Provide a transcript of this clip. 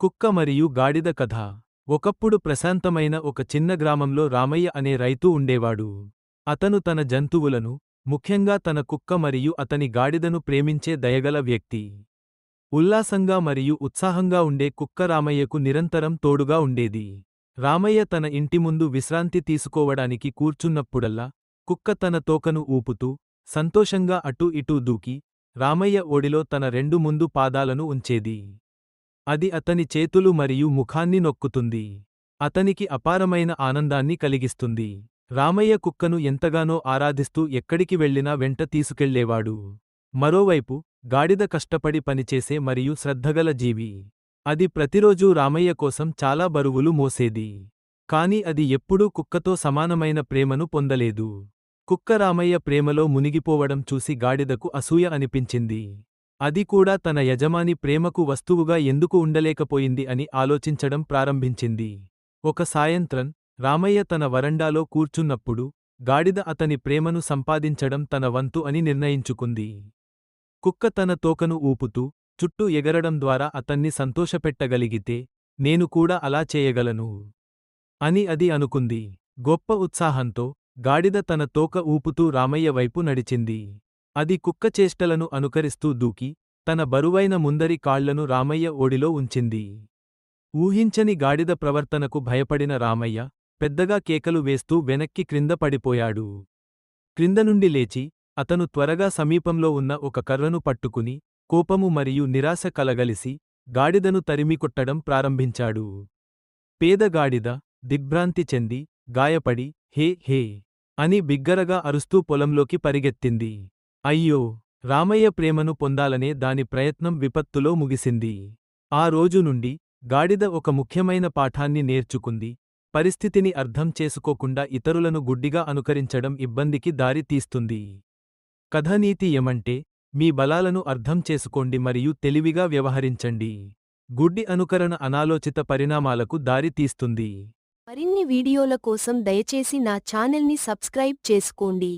కుక్క మరియు గాడిద కథ. ఒకప్పుడు ప్రశాంతమైన ఒక చిన్న గ్రామంలో రామయ్య అనే రైతు ఉండేవాడు. అతను తన జంతువులను ముఖ్యంగా తన కుక్క మరియు అతని గాడిదను ప్రేమించే దయగల వ్యక్తి. ఉల్లాసంగా మరియు ఉత్సాహంగా ఉండే కుక్క రామయ్యకు నిరంతరం తోడుగా ఉండేది. రామయ్య తన ఇంటి ముందు విశ్రాంతి తీసుకోవడానికి కూర్చున్నప్పుడల్లా కుక్క తన తోకను ఊపుతూ సంతోషంగా అటూ ఇటూ దూకి రామయ్య ఓడిలో తన రెండు ముందు పాదాలను ఉంచేది. అది అతని చేతులు మరియు ముఖాన్ని నొక్కుతుంది. అతనికి అపారమైన ఆనందాన్ని కలిగిస్తుంది. రామయ్య కుక్కను ఎంతగానో ఆరాధిస్తూ ఎక్కడికి వెళ్ళినా వెంట తీసుకెళ్ళేవాడు. మరోవైపు గాడిద కష్టపడి పనిచేసే మరియు శ్రద్ధగల జీవి. అది ప్రతిరోజూ రామయ్య కోసం చాలా బరువులు మోసేది. కాని అది ఎప్పుడూ కుక్కతో సమానమైన ప్రేమను పొందలేదు. కుక్క రామయ్య ప్రేమలో మునిగిపోవడం చూసి గాడిదకు అసూయ అనిపించింది. అది కూడా తన యజమాని ప్రేమకు వస్తువుగా ఎందుకు ఉండలేకపోయింది అని ఆలోచించడం ప్రారంభించింది. ఒక సాయంత్రం రామయ్య తన వరండాలో కూర్చున్నప్పుడు గాడిద అతని ప్రేమను సంపాదించడం తన వంతు అని నిర్ణయించుకుంది. కుక్క తన తోకను ఊపుతూ చుట్టూ ఎగరడం ద్వారా అతన్ని సంతోషపెట్టగలిగితే నేను కూడా అలా చేయగలను అని అది అనుకుంది. గొప్ప ఉత్సాహంతో గాడిద తన తోక ఊపుతూ రామయ్య వైపు నడిచింది. అది కుక్క చేష్టలను అనుకరిస్తూ దూకి తన బరువైన ముందరి కాళ్ళను రామయ్య ఓడిలో ఉంచింది. ఊహించని గాడిద ప్రవర్తనకు భయపడిన రామయ్య పెద్దగా కేకలు వేస్తూ వెనక్కి క్రింద పడిపోయాడు. క్రింద నుండి లేచి అతను త్వరగా సమీపంలో ఉన్న ఒక కర్రను పట్టుకుని కోపము మరియు నిరాశ కలగలిసి గాడిదను తరిమికొట్టడం ప్రారంభించాడు. పేద గాడిద దిగ్భ్రాంతి చెంది గాయపడి హే హే అని బిగ్గరగా అరుస్తూ పొలంలోకి పరిగెత్తింది. అయ్యో రామయ్య ప్రేమను పొందాలనే దాని ప్రయత్నం విపత్తులో ముగిసింది. ఆ రోజు నుండి గాడిద ఒక ముఖ్యమైన పాఠాన్ని నేర్చుకుంది. పరిస్థితిని అర్థం చేసుకోకుండా ఇతరులను గుడ్డిగా అనుకరించడం ఇబ్బందికి దారి తీస్తుంది. కథనీతి ఏమంటే మీ బలాలను అర్థం చేసుకోండి మరియు తెలివిగా వ్యవహరించండి. గుడ్డి అనుకరణ అనాలోచిత పరిణామాలకు దారి తీస్తుంది. మరిన్ని వీడియోల కోసం దయచేసి నా ఛానల్ని సబ్స్క్రైబ్ చేసుకోండి.